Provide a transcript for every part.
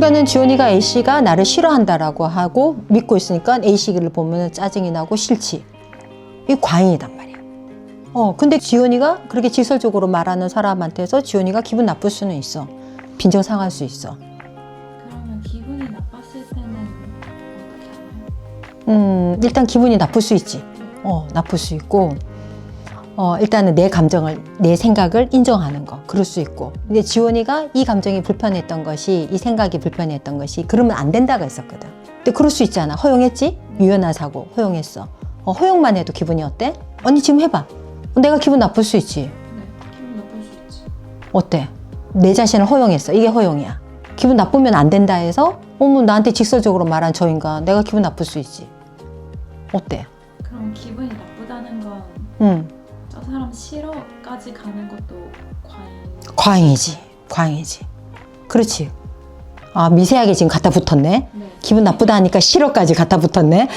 그러니까는 지원이가 A씨가 나를 싫어한다라고 하고 믿고 있으니까 A씨를 보면 짜증이 나고 싫지. 이 과잉이단 말이야. 어, 근데 지원이가 그렇게 직설적으로 말하는 사람한테서 지원이가 기분 나쁠 수는 있어. 빈정 상할 수 있어. 그러면 기분이 나빴을 때는 어떻게 하나요? 음, 일단 기분이 나쁠 수 있지. 어, 나쁠 수 있고, 어, 일단은 내 감정을, 내 생각을 인정하는 거. 그럴 수 있고. 근데 지원이가 이 감정이 불편했던 것이, 이 생각이 불편했던 것이, 그러면 안 된다가 있었거든. 근데 그럴 수 있잖아. 허용했지? 유연한 사고, 허용했어. 어, 허용만 해도 기분이 어때? 언니 지금 해봐. 내가 기분 나쁠 수 있지. 네, 기분 나쁠 수 있지. 어때? 내 자신을 허용했어. 이게 허용이야. 기분 나쁘면 안 된다 해서, 어머, 나한테 직설적으로 말한 저 인간, 내가 기분 나쁠 수 있지. 어때? 그럼 기분이 나쁘다는 건저 응. 사람 싫어까지 가는 것도 과잉. 과잉이지. 과잉이지. 그렇지. 아, 미세하게 지금 갖다 붙었네. 네. 기분 나쁘다 하니까 싫어까지 갖다 붙었네.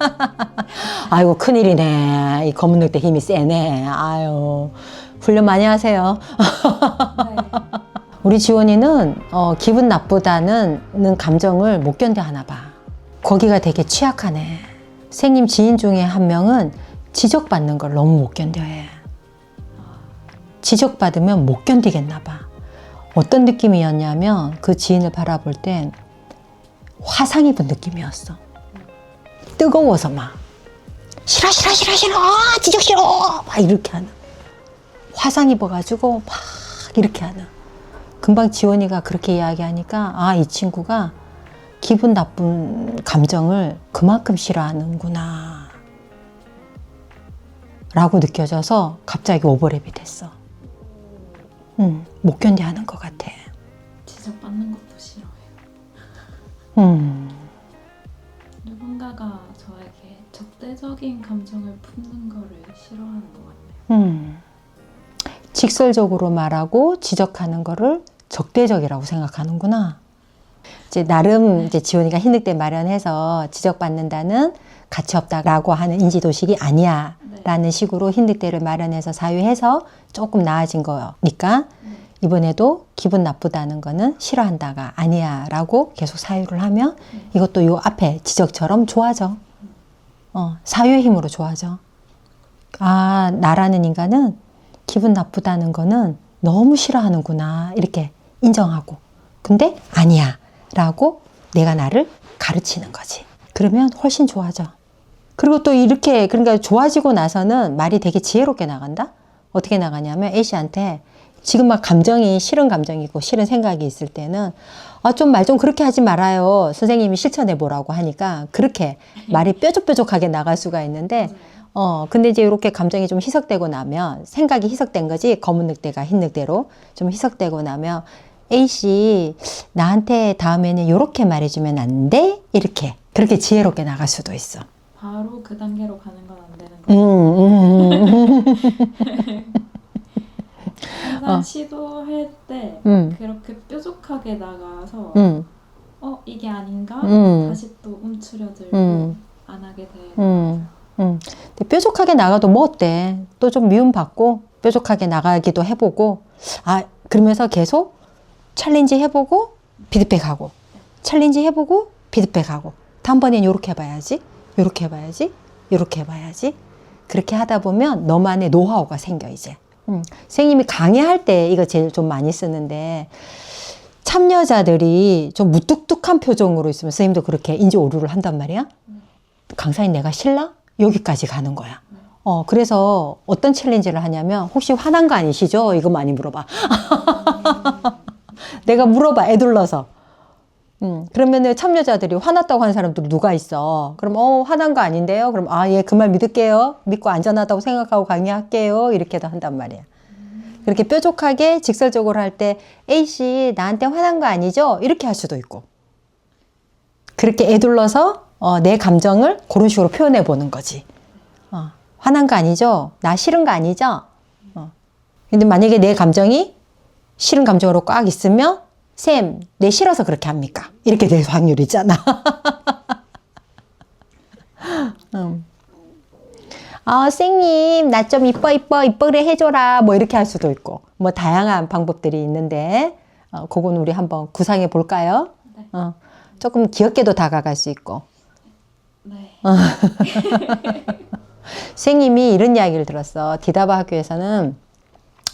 아이고, 큰일이네. 이 검은 늑대 힘이 세네. 아유. 훈련 많이 하세요. 네. 우리 지원이는 어, 기분 나쁘다는 감정을 못 견뎌 하나 봐. 거기가 되게 취약하네. 생님 지인 중에 한 명은 지적받는 걸 너무 못 견뎌 해. 지적받으면 못 견디겠나 봐. 어떤 느낌이었냐면 그 지인을 바라볼 땐 화상 입은 느낌이었어. 뜨거워서 막 싫어 싫어 싫어 싫어 아, 지적 싫어 막 이렇게 하는 화상 입어가지고 막 이렇게 하는 금방 지원이가 그렇게 이야기하니까 아 이 친구가 기분 나쁜 감정을 그만큼 싫어하는구나 라고 느껴져서 갑자기 오버랩이 됐어 음, 못 견뎌 하는 것 같아 지적받는 것도 싫어해요. 음, 누군가가 저에게 적대적인 감정을 품는 거를 싫어하는 것 같아요. 음. 직설적으로 말하고 지적하는 거를 적대적이라고 생각하는구나. 이제 나름 이제 지원이가 흰늑대 마련해서 지적받는다는 가치 없다라고 하는 인지도식이 아니야. 네. 라는 식으로 흰늑대를 마련해서 사유해서 조금 나아진 거니까 네. 이번에도 기분 나쁘다는 거는 싫어한다가 아니야 라고 계속 사유를 하면 네. 이것도 요 앞에 지적처럼 좋아져. 어, 사유의 힘으로 좋아져. 아, 나라는 인간은 기분 나쁘다는 거는 너무 싫어하는구나. 이렇게 인정하고. 근데 아니야. 라고 내가 나를 가르치는 거지. 그러면 훨씬 좋아져. 그리고 또 이렇게, 그러니까 좋아지고 나서는 말이 되게 지혜롭게 나간다? 어떻게 나가냐면 A씨한테 지금 막 감정이 싫은 감정이고 싫은 생각이 있을 때는 아, 좀말좀 그렇게 하지 말아요. 선생님이 실천해 보라고 하니까 그렇게 말이 뾰족뾰족하게 나갈 수가 있는데 어, 근데 이제 이렇게 감정이 좀 희석되고 나면 생각이 희석된 거지 검은 늑대가 흰 늑대로 좀 희석되고 나면 A씨 나한테 다음에는 이렇게 말해주면 안 돼? 이렇게 그렇게 지혜롭게 나갈 수도 있어. 바로 그 단계로 가는 건 안 되는 음, 거예요. 음, 항상 어. 시도할 때 음, 그렇게 뾰족하게 나가서 음, 어 이게 아닌가 음. 다시 또 움츠려들고 음. 안 하게 돼. 음, 음. 근데 뾰족하게 나가도 뭐 어때? 또 좀 미움 받고 뾰족하게 나가기도 해보고 아 그러면서 계속 챌린지 해보고 피드백하고 챌린지 해보고 피드백하고 다음번엔 요렇게 해봐야지 요렇게 해봐야지 요렇게 해봐야지 그렇게 하다 보면 너만의 노하우가 생겨 이제 음. 선생님이 강의할 때 이거 제일 좀 많이 쓰는데 참여자들이 좀 무뚝뚝한 표정으로 있으면 선생님도 그렇게 인지 오류를 한단 말이야 강사님 내가 실라? 여기까지 가는 거야. 어, 그래서 어떤 챌린지를 하냐면, 혹시 화난 거 아니시죠? 이거 많이 물어봐. 내가 물어봐, 애둘러서. 음, 그러면은 참여자들이 화났다고 하는 사람들이 누가 있어? 그럼, 어, 화난 거 아닌데요? 그럼, 아, 예, 그 말 믿을게요. 믿고 안전하다고 생각하고 강의할게요. 이렇게도 한단 말이야. 그렇게 뾰족하게 직설적으로 할 때, A씨, 나한테 화난 거 아니죠? 이렇게 할 수도 있고. 그렇게 애둘러서 어, 내 감정을 그런 식으로 표현해 보는 거지. 어, 화난 거 아니죠? 나 싫은 거 아니죠? 어. 근데 만약에 내 감정이 싫은 감정으로 꽉 있으면 쌤, 내 싫어서 그렇게 합니까? 이렇게 될 확률이 있잖아. 음. 아, 쌤님, 나 좀 이뻐, 이뻐, 이뻐 그래 해줘라. 뭐 이렇게 할 수도 있고. 뭐 다양한 방법들이 있는데, 어, 그건 우리 한번 구상해 볼까요? 네. 어, 조금 귀엽게도 다가갈 수 있고. 네. 선생님이 이런 이야기를 들었어. 디다바 학교에서는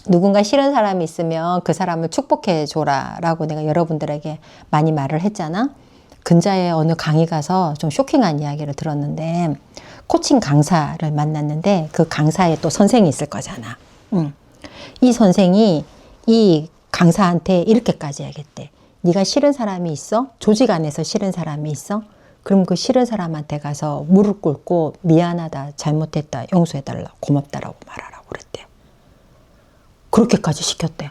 누군가 싫은 사람이 있으면 그 사람을 축복해 줘라 라고 내가 여러분들에게 많이 말을 했잖아. 근자에 어느 강의 가서 좀 쇼킹한 이야기를 들었는데 코칭 강사를 만났는데 그 강사에 또 선생이 있을 거잖아. 응. 이 선생이 이 강사한테 이렇게까지 얘기했대. 네가 싫은 사람이 있어? 조직 안에서 싫은 사람이 있어? 그럼 그 싫은 사람한테 가서 무릎 꿇고 미안하다, 잘못했다, 용서해달라, 고맙다라고 말하라고 그랬대. 그렇게까지 시켰대.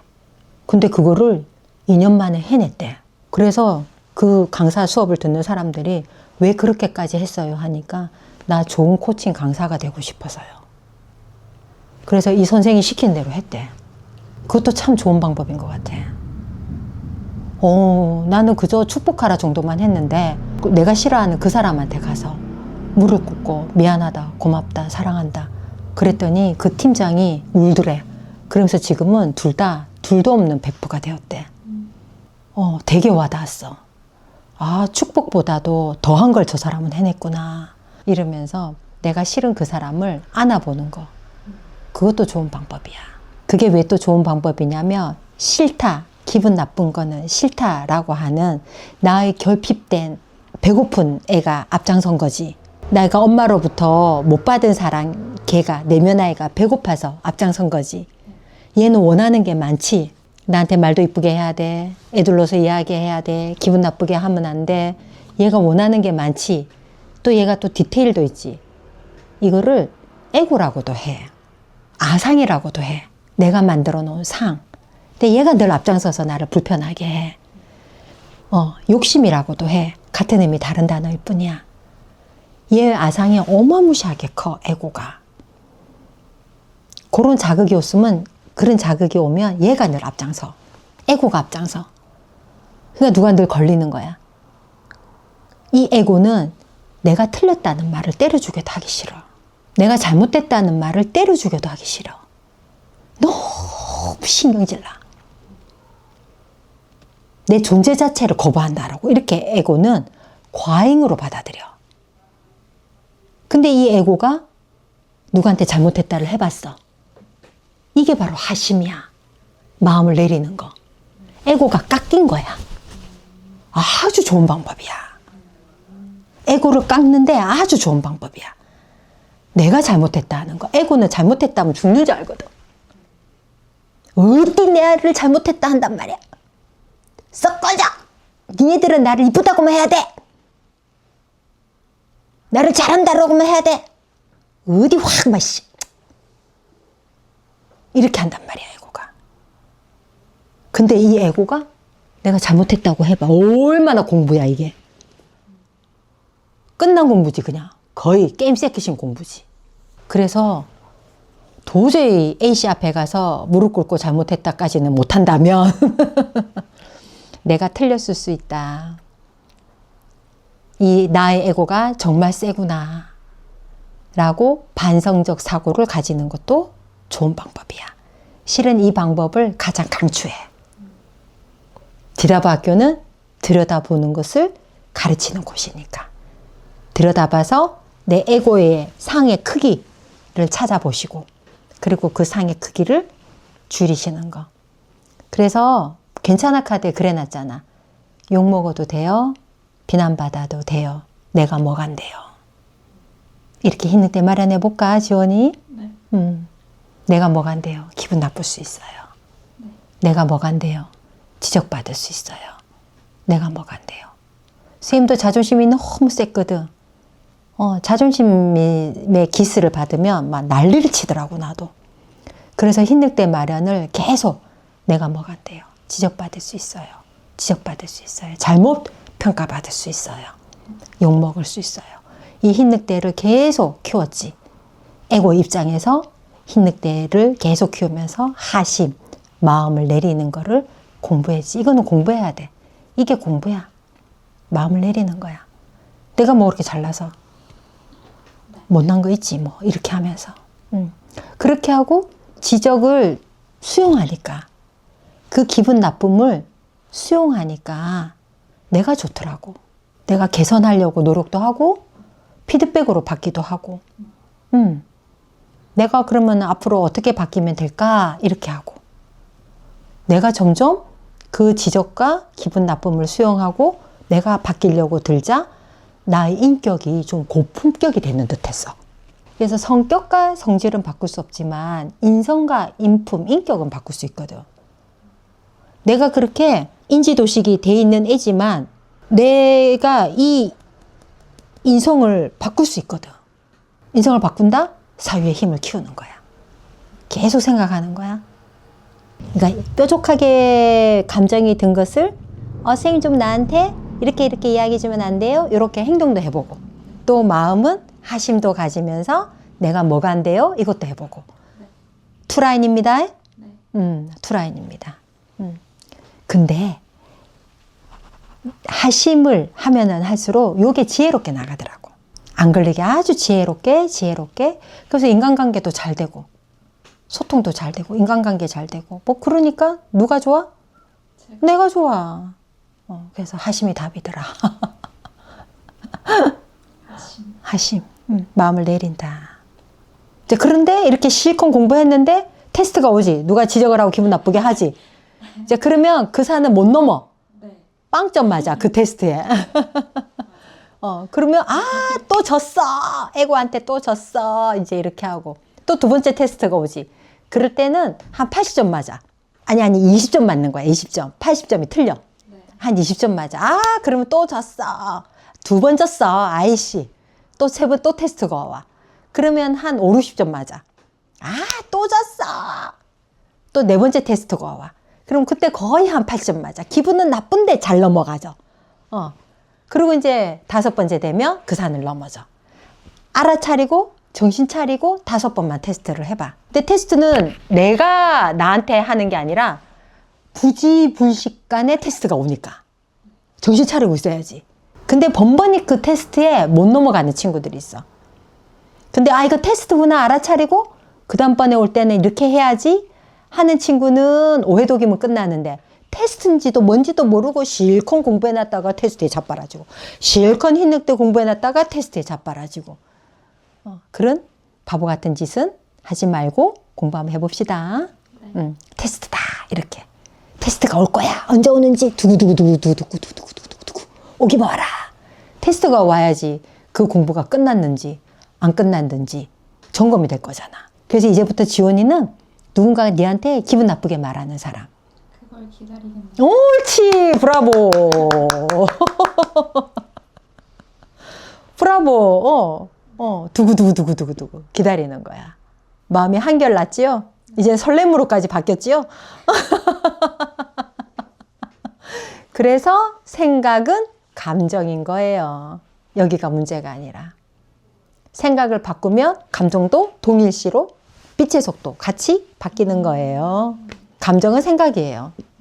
근데 그거를 2년 만에 해냈대. 그래서 그 강사 수업을 듣는 사람들이 왜 그렇게까지 했어요 하니까 나 좋은 코칭 강사가 되고 싶어서요. 그래서 이 선생이 시킨 대로 했대. 그것도 참 좋은 방법인 것 같아. 어, 나는 그저 축복하라 정도만 했는데 그 내가 싫어하는 그 사람한테 가서 무릎 꿇고 미안하다, 고맙다, 사랑한다. 그랬더니 그 팀장이 울더래. 그러면서 지금은 둘 다 둘도 없는 베프가 되었대. 어, 되게 와닿았어. 아, 축복보다도 더한 걸 저 사람은 해냈구나. 이러면서 내가 싫은 그 사람을 안아보는 거. 그것도 좋은 방법이야. 그게 왜 또 좋은 방법이냐면 싫다, 기분 나쁜 거는 싫다라고 하는 나의 결핍된 배고픈 애가 앞장선 거지. 내가 엄마로부터 못 받은 사랑, 걔가 내면 아이가 배고파서 앞장선 거지. 얘는 원하는 게 많지. 나한테 말도 이쁘게 해야 돼. 애들로서 이야기해야 돼. 기분 나쁘게 하면 안 돼. 얘가 원하는 게 많지. 또 얘가 또 디테일도 있지. 이거를 애고라고도 해. 아상이라고도 해. 내가 만들어 놓은 상. 근데 얘가 늘 앞장서서 나를 불편하게 해. 어, 욕심이라고도 해. 같은 의미 다른 단어일 뿐이야. 얘 아상이 어마무시하게 커, 애고가. 그런 자극이 없으면, 그런 자극이 오면 얘가 늘 앞장서. 애고가 앞장서. 그러니까 누가 늘 걸리는 거야. 이 애고는 내가 틀렸다는 말을 때려주게도 하기 싫어. 내가 잘못됐다는 말을 때려주게도 하기 싫어. 너무 신경질 나. 내 존재 자체를 거부한다라고 이렇게 에고는 과잉으로 받아들여. 근데 이 에고가 누구한테 잘못했다를 해봤어. 이게 바로 하심이야. 마음을 내리는 거. 에고가 깎인 거야. 아주 좋은 방법이야. 에고를 깎는데 아주 좋은 방법이야. 내가 잘못했다 하는 거. 에고는 잘못했다면 죽는 줄 알거든. 어디 내를 잘못했다 한단 말이야. 썩 꺼져! 니네들은 나를 이쁘다고만 해야 돼! 나를 잘한다라고만 해야 돼! 어디 확, 막, 씨. 이렇게 한단 말이야, 에고가. 근데 이 에고가 내가 잘못했다고 해봐. 얼마나 공부야, 이게. 끝난 공부지, 그냥. 거의 게임 세키신 공부지. 그래서 도저히 A씨 앞에 가서 무릎 꿇고 잘못했다까지는 못한다면 내가 틀렸을 수 있다. 이 나의 에고가 정말 세구나. 라고 반성적 사고를 가지는 것도 좋은 방법이야. 실은 이 방법을 가장 강추해. 디라바 학교는 들여다보는 것을 가르치는 곳이니까. 들여다봐서 내 에고의 상의 크기를 찾아보시고, 그리고 그 상의 크기를 줄이시는 거. 그래서 괜찮아 카드에 그래 놨잖아. 욕 먹어도 돼요. 비난받아도 돼요. 내가 뭐간대요. 이렇게 때 마련해 볼까, 지원이? 네. 음, 내가 뭐간대요. 기분 나쁠 수 있어요. 내가 뭐간대요. 지적받을 수 있어요. 내가 뭐간대요. 선생님도 자존심이 너무 셌거든. 어, 자존심의 기스를 받으면 막 난리를 치더라고, 나도. 그래서 힘들 때 마련을 계속 내가 뭐간대요. 지적받을 수 있어요. 지적받을 수 있어요. 잘못 평가받을 수 있어요. 욕먹을 수 있어요. 이 흰늑대를 계속 키웠지. 에고 입장에서 흰늑대를 계속 키우면서 하심, 마음을 내리는 거를 공부해야지. 이거는 공부해야 돼. 이게 공부야. 마음을 내리는 거야. 내가 뭐 그렇게 잘나서 못난 거 있지 뭐 이렇게 하면서 음. 그렇게 하고 지적을 수용하니까 그 기분 나쁨을 수용하니까 내가 좋더라고. 내가 개선하려고 노력도 하고 피드백으로 받기도 하고. 음. 내가 그러면 앞으로 어떻게 바뀌면 될까? 이렇게 하고. 내가 점점 그 지적과 기분 나쁨을 수용하고 내가 바뀌려고 들자 나의 인격이 좀 고품격이 되는 듯 했어. 그래서 성격과 성질은 바꿀 수 없지만 인성과 인품, 인격은 바꿀 수 있거든. 내가 그렇게 인지도식이 돼 있는 애지만 내가 이 인성을 바꿀 수 있거든. 인성을 바꾼다? 사유의 힘을 키우는 거야. 계속 생각하는 거야. 그러니까 뾰족하게 감정이 든 것을 어, 선생님 좀 나한테 이렇게 이렇게 이야기 주면 안 돼요? 이렇게 행동도 해보고 또 마음은 하심도 가지면서 내가 뭐가 안 돼요? 이것도 해보고 투라인입니다. 네. 음, 투라인입니다. 음. 근데 하심을 하면은 할수록 요게 지혜롭게 나가더라고. 안 걸리게 아주 지혜롭게 지혜롭게 그래서 인간관계도 잘 되고 소통도 잘 되고 인간관계 잘 되고 뭐 그러니까 누가 좋아? 제가 내가 좋아. 어, 그래서 하심이 답이더라. 하심. 하심. 음, 마음을 내린다. 이제 그런데 이렇게 실컷 공부했는데 테스트가 오지. 누가 지적을 하고 기분 나쁘게 하지. 이제 그러면 그 산은 못 넘어. 네. 빵점 맞아. 그 테스트에. 어, 그러면 아, 또 졌어. 에고한테 또 졌어. 이제 이렇게 하고. 또 두 번째 테스트가 오지. 그럴 때는 한 80점 맞아. 아니 아니 20점 맞는 거야. 20점. 80점이 틀려. 네. 한 20점 맞아. 아, 그러면 또 졌어. 두 번 졌어. 아이씨. 또 세 번 또 테스트가 와. 그러면 한 5, 60점 맞아. 아, 또 졌어. 또 네 번째 테스트가 와. 그럼 그때 거의 한 8점 맞아. 기분은 나쁜데 잘 넘어가죠. 어. 그리고 이제 다섯 번째 되면 그 산을 넘어져. 알아차리고 정신 차리고 다섯 번만 테스트를 해봐. 근데 테스트는 내가 나한테 하는 게 아니라 부지불식간의 테스트가 오니까 정신 차리고 있어야지. 근데 번번이 그 테스트에 못 넘어가는 친구들이 있어. 근데 아 이거 테스트구나 알아차리고 그 다음번에 올 때는 이렇게 해야지 하는 친구는 오해독이면 끝나는데 테스트인지도 뭔지도 모르고 실컷 공부해놨다가 테스트에 자빠라지고 실컷 때 공부해놨다가 테스트에 자빠라지고. 어, 그런 바보 같은 짓은 하지 말고 공부 한번 해봅시다. 네. 음, 테스트다. 이렇게. 테스트가 올 거야. 언제 오는지 두구두구두구두구두구두구두구두구 오기 봐라. 테스트가 와야지 그 공부가 끝났는지 안 끝났는지 점검이 될 거잖아. 그래서 이제부터 지원이는 누군가가 니한테 기분 나쁘게 말하는 사람 그걸 기다리겠네요. 옳지 브라보. 브라보 어, 어 두구두구두구두구두구 기다리는 거야. 마음이 한결 났지요? 이제 설렘으로까지 바뀌었지요? 그래서 생각은 감정인 거예요. 여기가 문제가 아니라. 생각을 바꾸면 감정도 동일시로 빛의 속도 같이 바뀌는 거예요. 감정은 생각이에요. 음.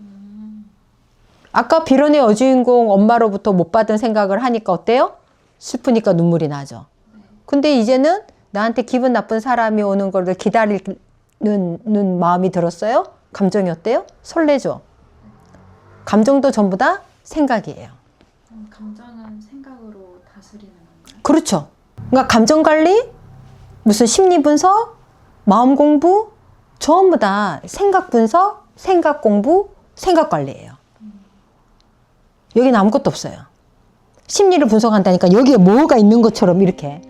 아까 비련의 여주인공 엄마로부터 못 받은 생각을 하니까 어때요? 슬프니까 눈물이 나죠. 근데 이제는 나한테 기분 나쁜 사람이 오는 거를 기다리는 는 마음이 들었어요? 감정이 어때요? 설레죠. 감정도 전부 다 생각이에요. 감정은 생각으로 다스리는 건가요? 그렇죠. 그러니까 감정 관리, 무슨 심리 분석, 마음 공부, 전부 다 생각 분석, 생각 공부, 생각 관리예요. 여기는 아무것도 없어요. 심리를 분석한다니까 여기에 뭐가 있는 것처럼 이렇게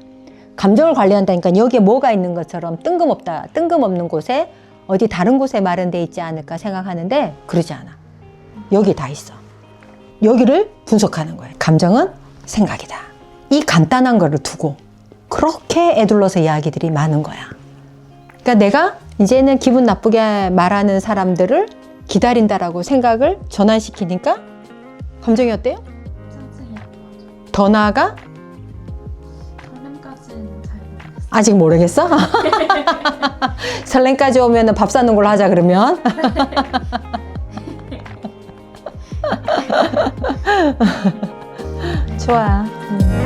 감정을 관리한다니까 여기에 뭐가 있는 것처럼 뜬금없다, 뜬금없는 곳에 어디 다른 곳에 마련돼 있지 않을까 생각하는데 그러지 않아. 여기 다 있어. 여기를 분석하는 거예요. 감정은 생각이다. 이 간단한 거를 두고 그렇게 애둘러서 이야기들이 많은 거야. 그러니까 내가 이제는 기분 나쁘게 말하는 사람들을 기다린다라고 생각을 전환시키니까 감정이 어때요? 더 나아가. 아직 모르겠어? 설렘까지 오면 밥 사는 걸로 하자 그러면 좋아. 음.